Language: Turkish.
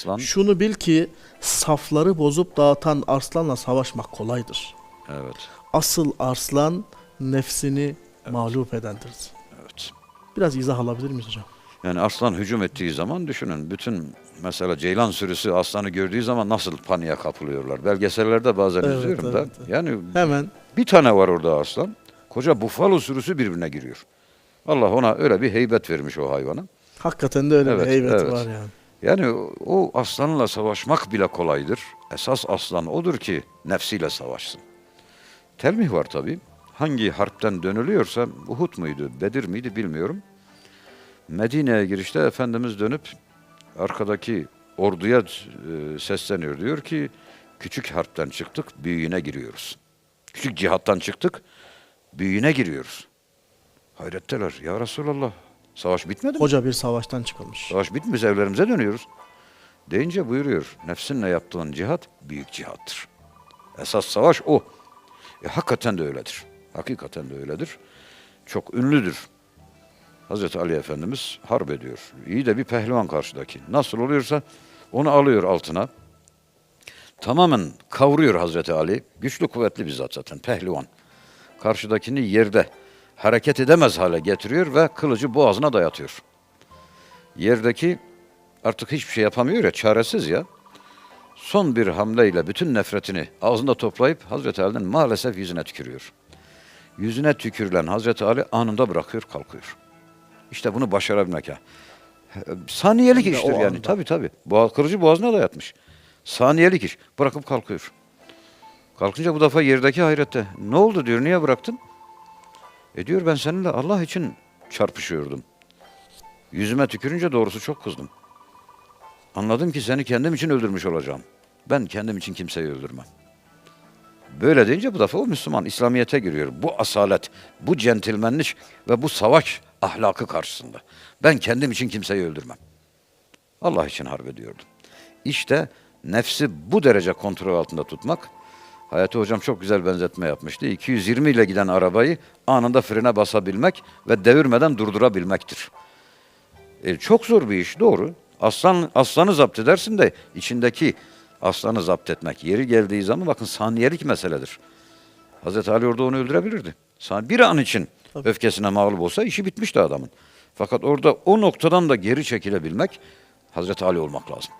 Aslan. Şunu bil ki safları bozup dağıtan arslanla savaşmak kolaydır. Evet. Asıl arslan nefsini mağlup edendir. Evet. Biraz izah alabilir miyiz hocam? Yani aslan hücum ettiği zaman düşünün bütün mesela ceylan sürüsü aslanı gördüğü zaman nasıl paniğe kapılıyorlar. Belgesellerde bazen Evet, izliyorum da. evet, evet. Yani Hemen bir tane var orada aslan. Koca bufalo sürüsü birbirine giriyor. Allah ona öyle bir heybet vermiş o hayvana. hakikaten de öyle Evet, bir heybeti evet. var yani. Yani o- aslanla savaşmak bile kolaydır. Esas aslan odur ki nefsiyle savaşsın. Telmih var tabi. Hangi harpten dönülüyorsa Uhud muydu, Bedir miydi bilmiyorum. Medine'ye girişte Efendimiz dönüp arkadaki orduya e, sesleniyor. Diyor ki küçük harpten çıktık, büyüğüne giriyoruz. Küçük cihattan çıktık, büyüğüne giriyoruz. Hayretteler. Ya Resulallah savaş bitmedi mi? Koca bir savaştan çıkılmış. Savaş bitmiş evlerimize dönüyoruz. Deyince buyuruyor. Nefsinle yaptığın cihat büyük cihattır. Esas savaş o. E, hakikaten de öyledir. Hakikaten de öyledir. Çok ünlüdür. Hazreti Ali Efendimiz harp ediyor. İyi de bir pehlivan karşıdaki. Nasıl oluyorsa onu alıyor altına. Tamamen kavuruyor Hazreti Ali. Güçlü kuvvetli bir zat zaten pehlivan. Karşıdakini yerde hareket edemez hale getiriyor ve kılıcı boğazına dayatıyor yerdeki artık hiçbir şey yapamıyor ya, çaresiz ya. Son bir hamleyle bütün nefretini ağzında toplayıp Hazreti Ali'nin maalesef yüzüne tükürüyor. Yüzüne tükürülen Hazreti Ali anında bırakıyor, kalkıyor. İşte bunu başarabilmek ya. Saniyelik de iştir yani. anda. Tabii tabii. Boğa, kılıcı boğazına dayatmış. Saniyelik iş. Bırakıp kalkıyor. Kalkınca bu defa yerdeki hayrette. Ne oldu diyor, niye bıraktın? E diyor ben seninle Allah için çarpışıyordum. Yüzüme tükürünce doğrusu çok kızdım. Anladım ki seni kendim için öldürmüş olacağım. Ben kendim için kimseyi öldürmem. Böyle deyince bu defa o Müslüman İslamiyet'e giriyor. Bu asalet, bu centilmenlik ve bu savaş ahlakı karşısında. Ben kendim için kimseyi öldürmem. Allah için harp ediyordum. İşte nefsi bu derece kontrol altında tutmak, Hayati Hocam çok güzel benzetme yapmıştı. 220 ile giden arabayı anında frene basabilmek ve devirmeden durdurabilmektir. E, çok zor bir iş doğru. Aslan aslanı zapt edersin de içindeki aslanı zapt etmek yeri geldiği zaman bakın saniyelik meseledir. Hazreti Ali orada onu öldürebilirdi. Bir an için öfkesine mağlup olsa işi bitmişti adamın. Fakat orada o noktadan da geri çekilebilmek Hazreti Ali olmak lazım.